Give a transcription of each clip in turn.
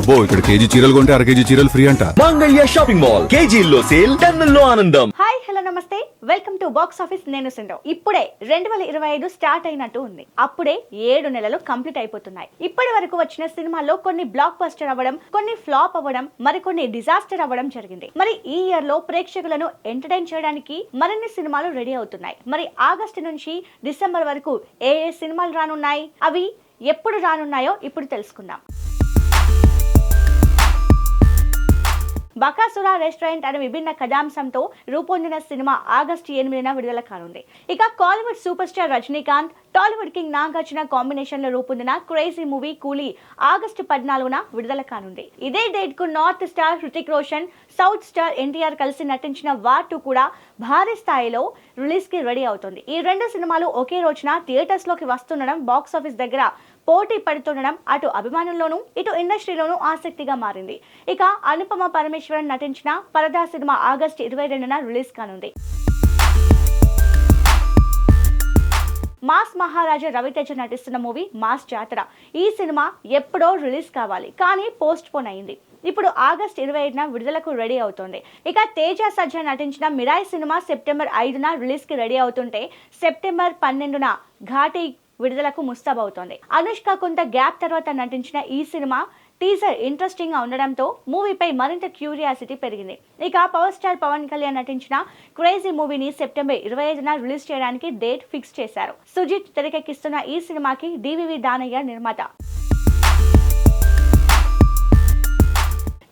అబ్బో ఇక్కడ కేజీ చీరలు కొంటే అర కేజీ చీరలు ఫ్రీ అంట. Mangalya shopping mall. కేజీల్లో సేల్ టన్నుల్లో ఆనందం. హాయ్ హలో నమస్తే. Welcome to box office. నేను సిండో. ఇప్పుడే రెండు వేల ఇరవై ఐదు స్టార్ట్ అయినట్టు ఉంది. అప్పుడే ఏడు నెలలు కంప్లీట్ అయిపోతున్నాయి. ఇప్పటి వరకు వచ్చిన సినిమాల్లో కొన్ని బ్లాక్ బస్టర్ అవ్వడం కొన్ని ఫ్లాప్ అవ్వడం మరికొన్ని డిజాస్టర్ అవ్వడం జరిగింది. మరి ఈ ఇయర్లో ప్రేక్షకులను ఎంటర్టైన్ చేయడానికి మరిన్ని సినిమాలు రెడీ అవుతున్నాయి. మరి ఆగస్టు నుంచి డిసెంబర్ వరకు ఏ ఏ సినిమాలు రానున్నాయి? అవి ఎప్పుడు రానున్నాయో ఇప్పుడు తెలుసుకుందాం. బకాసుర రెస్టారెంట్ అనే విభిన్న కథాంశంతో రూపొందిన సినిమా ఆగస్టు ఎనిమిదిన విడుదల కానుంది. ఇక Kollywood super star Rajinikanth Tollywood king Nagarjuna కాంబినేషన్లో రూపొందిన క్రేజీ మూవీ కూలీ ఆగస్టు పద్నాలుగున విడుదల కానుంది. ఇదే డేట్కు north star Hrithik Roshan south star NTR కలిసి నటించిన వార్ టూ కూడా భారీ స్థాయిలో రిలీజ్కి రెడీ అవుతుంది. ఈ రెండు సినిమాలు ఒకే రోజున థియేటర్స్లోకి వస్తుండడం బాక్స్ ఆఫీస్ దగ్గర పోటీ పడుతుండడం అటు అభిమానుల్లోనూ ఇటు ఇండస్ట్రీలోనూ ఆసక్తిగా మారింది. ఇక అనుపమ పరమేశ్వరన్ నటించిన పరదా సినిమా ఆగస్టు ఇరవై రెండున రిలీజ్ కానుంది. మాస్ మహారాజా రవితేజ నటిస్తున్న మూవీ మాస్ జాతర. ఈ సినిమా ఎప్పుడో రిలీజ్ కావాలి కానీ పోస్ట్ పోన్ అయింది. ఇప్పుడు ఆగస్ట్ ఇరవై ఐదున విడుదలకు రెడీ అవుతుంది. ఇక తేజ సజ్జ నటించిన మిరాయి సినిమా సెప్టెంబర్ ఐదున రిలీజ్కి రెడీ అవుతుంటే సెప్టెంబర్ పన్నెండున ఘాటి విడుదలకు ముస్తాబవుతోంది. అనుష్క కొంత గ్యాప్ తర్వాత నటించిన ఈ సినిమా టీజర్ ఇంట్రెస్టింగ్గా ఉండడంతో మూవీపై మరింత క్యూరియాసిటీ పెరిగింది. ఇక పవర్ స్టార్ పవన్ కళ్యాణ్ నటించిన క్రేజీ మూవీని సెప్టెంబర్ ఇరవై ఐదున రిలీజ్ చేయడానికి డేట్ ఫిక్స్ చేశారు. సుజిత్ తెరకెక్కిస్తున్న ఈ సినిమాకి డివివి దానయ్య నిర్మాత.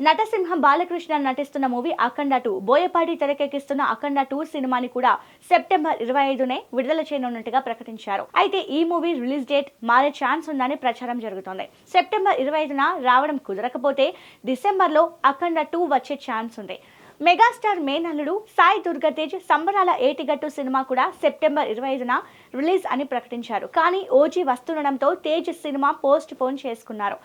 నటసింహం బాలకృష్ణ నటిస్తున్న మూవీ అఖండ టూ. బోయపాటి తెరకెక్కిస్తున్న అఖండ టూ సినిమాని కూడా సెప్టెంబర్ ఇరవై ఐదునే విడుదల చేయనున్నట్టుగా ప్రకటించారు. అయితే ఈ మూవీ రిలీజ్ డేట్ మారే ఛాన్స్ ఉందని ప్రచారం జరుగుతోంది. సెప్టెంబర్ ఇరవై ఐదున రావడం కుదరకపోతే డిసెంబర్లో అఖండ టూ వచ్చే ఛాన్స్ ఉంది. మెగాస్టార్ మేనల్లుడు సాయి దుర్గతేజ్ సంబరాల ఏటిగట్టు సినిమా కూడా సెప్టెంబర్ ఇరవై ఐదున రిలీజ్ అని ప్రకటించారు. కానీ ఓజీ వస్తుండడంతో తేజ్ సినిమా పోస్ట్ పోన్ చేసుకున్నారు.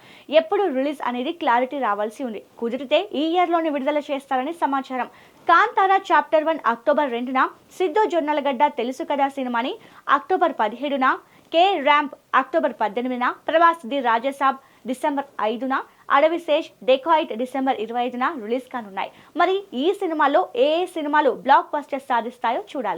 ఎప్పుడు రిలీజ్ అనేది క్లారిటీ రావాల్సి ఉంది. కుదిరితే ఈ ఇయర్లోనే విడుదల చేస్తారని సమాచారం. కాంతారా చాప్టర్ వన్ అక్టోబర్ రెండున సిద్ధు జొన్నలగడ్డ తెలుసు కదా సినిమాని అక్టోబర్ పదిహేడున కే ర్యాంప్ అక్టోబర్ పద్దెనిమిదిన ప్రభాస్ ది రాజసాబ్ డిసెంబర్ ఐదున అడవి శేష్ డెకాయిట్ డిసెంబర్ ఇరవై ఐదున రిలీజ్ కానున్నాయి. మరి ఈ సినిమాలో ఏ ఏ సినిమాలు బ్లాక్ బస్టర్ సాధిస్తాయో చూడాలి.